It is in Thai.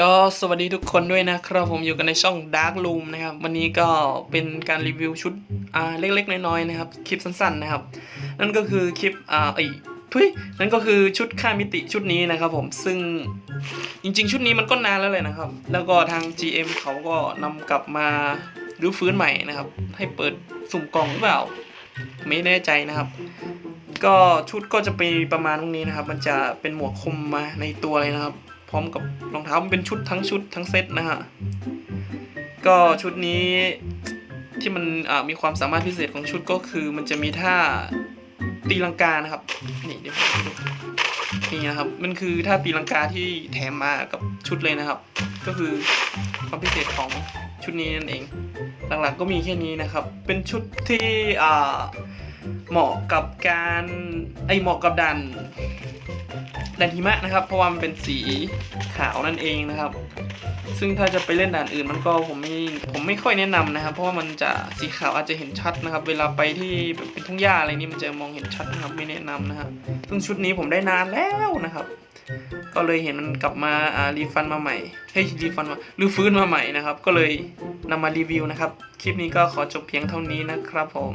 ก็สวัสดีทุกคนด้วยนะครับ ผมอยู่กันในช่อง Dark Room นะครับ วันนี้ก็เป็นการรีวิวชุดอ่าเล็กๆ น้อยๆ นะครับ คลิปสั้นๆ นะครับ นั่นก็คือคลิปอ่าไอ้ยทุยนั่นก็คือชุดค่ามิติชุดนี้นะครับผมซึ่งจริงๆ ชุดนี้มันก็นานแล้วเลยนะครับ แล้วก็ทาง GM เขาก็นำกลับมารื้อฟื้นใหม่นะครับ ให้เปิดสุ่มกล่องหรือเปล่า ไม่แน่ใจนะครับ ก็ชุดก็จะเป็นประมาณตรงนี้นะครับ มันจะเป็นหมวกคลุมมาในตัวเลยนะครับ พร้อมกับรองเท้ามันเป็นชุดทั้งชุดทั้งเซตนะฮะ ก็ชุดนี้ที่มันมีความสามารถพิเศษของชุดก็คือ มันจะมีท่าตีลังกานะครับ นี่เดี๋ยวนี่นะครับ มันคือท่าตีลังกาที่แถมมากับชุดเลยนะครับ ก็คือความพิเศษของชุดนี้นั่นเอง หลักๆก็มีแค่นี้นะครับ เป็นชุดที่เหมาะกับการไอเหมาะกับดัน ดันหิมะนะครับ เพราะว่ามันเป็นสีขาวนั่นเองนะครับ ซึ่งถ้าจะไปเล่นด่านอื่นมันก็ผมไม่ผมไม่ค่อยแนะนำนะครับ เพราะว่ามันจะสีขาวอาจจะเห็นชัดนะครับ เวลาไปที่เป็นทุ่งหญ้าอะไรนี่มันจะมองเห็นชัดนะครับไม่แนะนำนะครับซึ่งชุดนี้ผมได้นานแล้วนะครับ ก็เลยเห็นมันกลับมาอ่ารีฟันมาใหม่เฮ้ยรีฟันมาหรือฟื้นมาใหม่นะครับ ก็เลยนำมารีวิวนะครับคลิปนี้ก็ขอจบเพียงเท่านี้นะครับผม